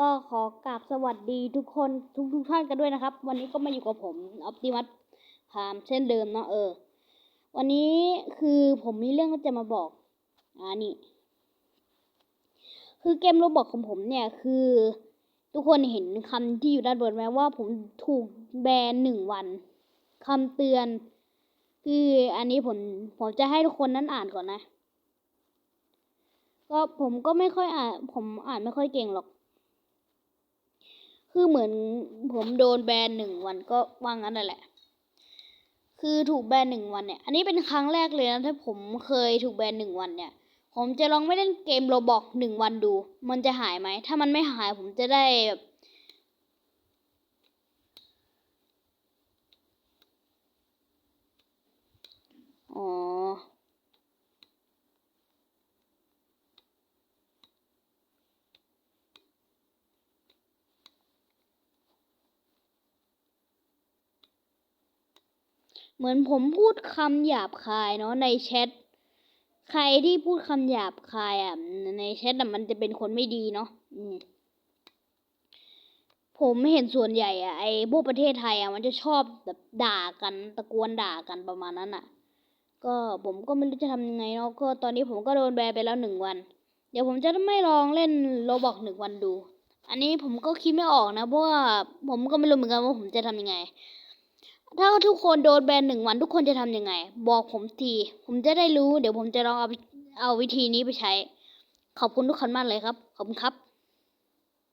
ก็ขอกราบสวัสดีทุกคนทุกทุกท่านกันด้วยนะครับ วันนี้ก็มาอยู่กับผมออปติมัสพามเช่นเดิมเนาะเออ วันนี้คือผมมีเรื่องจะมาบอกอ่านี่ คือเกมโรบอกของผมเนี่ยคือ ทุกคนเห็นคำที่อยู่ด้านบนไหมว่าผมถูกแบนหนึ่งวันคำเตือน คืออันนี้ผมผมจะให้ทุกคนนั้นอ่านก่อนนะก็ผมก็ไม่ค่อยอ่าน ผมอ่านไม่ค่อยเก่งหรอก คือเหมือนผมโดนแบนหนึ่งวันก็ว่างั้นนั่นแหละ คือถูกแบนหนึ่งวันเนี่ย อันนี้เป็นครั้งแรกเลยนะถ้าผมเคยถูกแบนหนึ่งวันเนี่ย ผมจะลองไม่เล่นเกมโรบอกหนึ่งวันดู มันจะหายไหม ถ้ามันไม่หายผมจะได้แบบอ๋อ เหมือนผมพูดคำหยาบคายเนาะในแชท ใครที่พูดคำหยาบคายอะในแชทน่ะมันจะเป็นคนไม่ดีเนาะอืมผมเห็นส่วนใหญ่อะไอ้พวกประเทศไทยอะมันจะชอบแบบด่ากันตะโกนด่ากันประมาณนั้นอะ ก็ผมก็ไม่รู้จะทำยังไงเนาะก็ตอนนี้ผมก็โดนแบนไปแล้วหนึ่งวัน เดี๋ยวผมจะไม่ลองเล่นโรบอกหนึ่งวันดู อันนี้ผมก็คิดไม่ออกนะเพราะว่าผมก็ไม่รู้เหมือนกันว่าผมจะทำยังไง ถ้าทุกคนโดนแบนหนึ่งวันทุกคนจะทำยังไง บอกผมที ผมจะได้รู้ เดี๋ยวผมจะลองเอาเอาวิธีนี้ไปใช้ ขอบคุณทุกคนมากเลยครับ ขอบคุณครับ